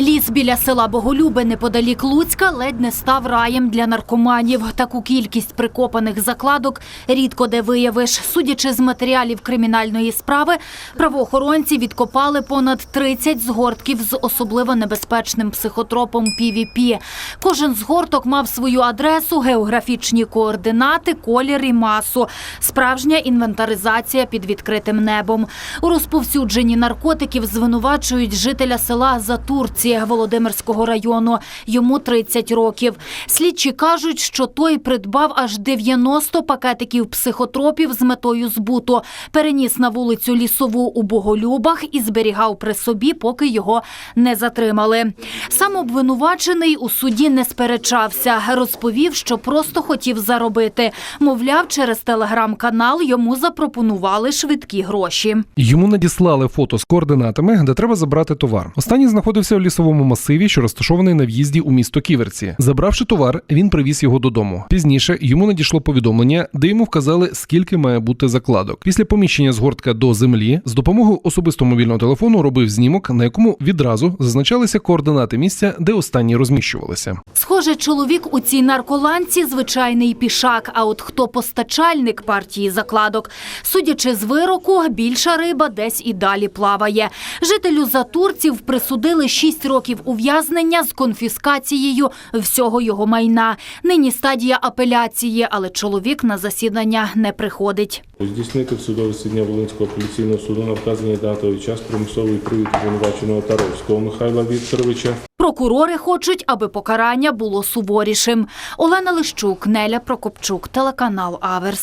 Ліс біля села Боголюби неподалік Луцька ледь не став раєм для наркоманів. Таку кількість прикопаних закладок рідко де виявиш. Судячи з матеріалів кримінальної справи, правоохоронці відкопали понад 30 згортків з особливо небезпечним психотропом PVP. Кожен згорток мав свою адресу, географічні координати, колір і масу. Справжня інвентаризація під відкритим небом. У розповсюдженні наркотиків звинувачують жителя села Затурці Володимирського району. Йому 30 років. Слідчі кажуть, що той придбав аж 90 пакетиків психотропів з метою збуту, переніс на вулицю Лісову у Боголюбах і зберігав при собі, поки його не затримали. Сам обвинувачений у суді не сперечався. Розповів, що просто хотів заробити. Мовляв, через телеграм-канал йому запропонували швидкі гроші. Йому надіслали фото з координатами, де треба забрати товар. Останній знаходився в лісовому масиві, що розташований на в'їзді у місто Ківерці. Забравши товар, він привіз його додому. Пізніше йому надійшло повідомлення, де йому вказали, скільки має бути закладок. Після поміщення згортка до землі з допомогою особистого мобільного телефону робив знімок, на якому відразу зазначалися координати місця, де останні розміщувалися. Схоже, чоловік у цій нарколанці звичайний пішак. А от хто постачальник партії закладок, судячи з вироку, більша риба десь і далі плаває. Жителю затурців присудили 6 років ув'язнення з конфіскацією всього його майна. Нині стадія апеляції, але чоловік на засідання не приходить. Здійснити в судове засідання Волинського апеляційного суду на вказані дати і час примусовий привід обвинуваченого Таровського Михайла Вікторовича Прокурори хочуть, аби покарання було суворішим. Олена Лищук, Неля Прокопчук, телеканал Аверс.